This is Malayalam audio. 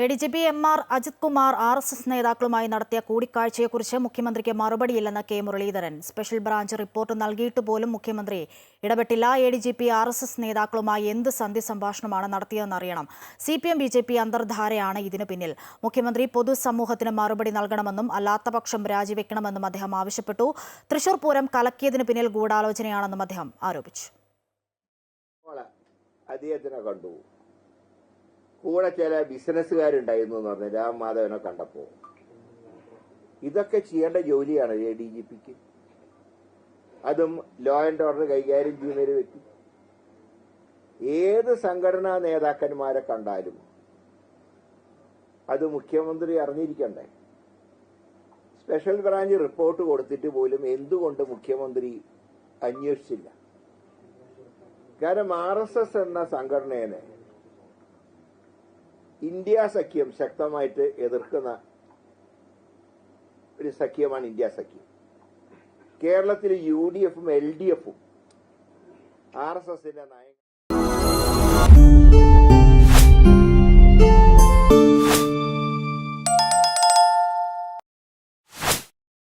A D G P M R Ajith Kumar R S S നേതാക്കളുമായി നടത്തിയ കൂടിക്കാഴ്ചയെക്കുറിച്ച് മുഖ്യമന്ത്രിക്ക് മറുപടിയില്ലെന്ന് K Muraleedharan. Special branch report നൽകിയിട്ട് പോലും മുഖ്യമന്ത്രി ഇടപെട്ടില്ല. A D G P R S S നേതാക്കളുമായി എന്ത് സന്ധി സംഭാഷണമാണ് നടത്തിയതെന്ന് അറിയണം C P M B J P അന്തർധാരയാണ് ഇതിനു പിന്നിൽ. മുഖ്യമന്ത്രി പൊതുസമൂഹത്തിന് മറുപടി നൽകണമെന്നും അല്ലാത്തപക്ഷം രാജിവെക്കണമെന്നും അദ്ദേഹം ആവശ്യപ്പെട്ടു. തൃശൂർ പൂരം കലക്കിയതിനു പിന്നിൽ ഗൂഢാലോചനയാണെന്നും അദ്ദേഹം ആരോപിച്ചു. കൂടെ ചില ബിസിനസ്സുകാരുണ്ടായിരുന്നു എന്ന് പറഞ്ഞു രാം മാധവനെ കണ്ടപ്പോ. ഇതൊക്കെ ചെയ്യേണ്ട ജോലിയാണ് എ ഡി ജി പിക്ക്. അതും ലോ ആൻഡ് ഓർഡർ കൈകാര്യം ചെയ്യുന്ന ഒരു വ്യക്തി ഏത് സംഘടനാ നേതാക്കന്മാരെ കണ്ടാലും അത് മുഖ്യമന്ത്രി അറിഞ്ഞിരിക്കണ്ടേ. സ്പെഷ്യൽ ബ്രാഞ്ച് റിപ്പോർട്ട് കൊടുത്തിട്ട് പോലും എന്തുകൊണ്ട് മുഖ്യമന്ത്രി അന്വേഷിച്ചില്ല? കാരണം ആർ എസ് എസ് എന്ന സംഘടനയെ ഇന്ത്യ സഖ്യം ശക്തമായിട്ട് എതിർക്കുന്ന ഒരു സഖ്യമാണ് ഇന്ത്യ സഖ്യം. കേരളത്തിൽ യു ഡി എഫും എൽ ഡി എഫും ആർ എസ് എസിന്റെ നയം